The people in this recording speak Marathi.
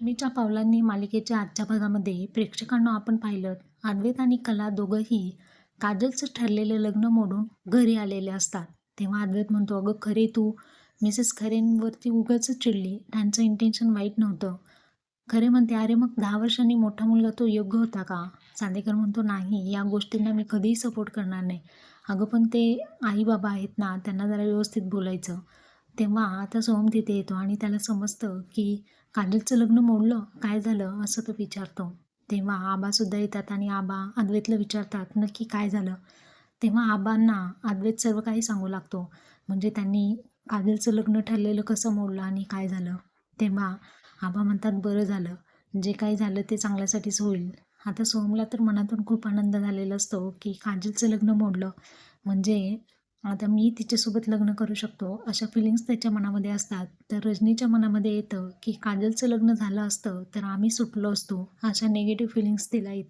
मीच्या पावलांनी मालिकेच्या आजच्या भागामध्ये प्रेक्षकांना आपण पाहिलं अद्वैत आणि कला दोघंही काजलचं ठरलेलं लग्न मोडून घरी आलेले असतात. तेव्हा अद्वैत म्हणतो अगं खरे तू मिसेस खरेंवरती उगाच चिडली. त्यांचं इंटेन्शन वाईट नव्हतं. खरे म्हणते अरे मग दहा वर्षांनी मोठा मुलगा तो योग्य होता का? चांदेकर म्हणतो नाही या गोष्टींना मी कधीही सपोर्ट करणार नाही. अगं पण ते आई बाबा आहेत ना त्यांना जरा व्यवस्थित बोलायचं. तेव्हा आता सोहम तिथे येतो आणि त्याला समजतं की काजलचं लग्न मोडलं काय झालं असं तो विचारतो. तेव्हा आबासुद्धा येतात आणि आबा अद्वैतला विचारतात नक्की काय झालं? तेव्हा आबांना अद्वैत सर्व काही सांगू लागतो. म्हणजे त्यांनी काजलचं लग्न ठरलेलं कसं मोडलं आणि काय झालं? तेव्हा आबा म्हणतात बरं झालं. जे काही झालं ते चांगल्यासाठीच होईल. आता सोहमला तर मनातून खूप आनंद झालेला असतो की काजलचं लग्न मोडलं. म्हणजे आता मी तिच्यासोबत लग्न करू शकतो अशा फिलिंग्स त्याच्या मनामध्ये असतात. तर रजनीच्या मनामध्ये येतं की काजलचं लग्न झालं असतं तर आम्ही सुटलो असतो अशा निगेटिव्ह फिलिंग्स तिला येतात.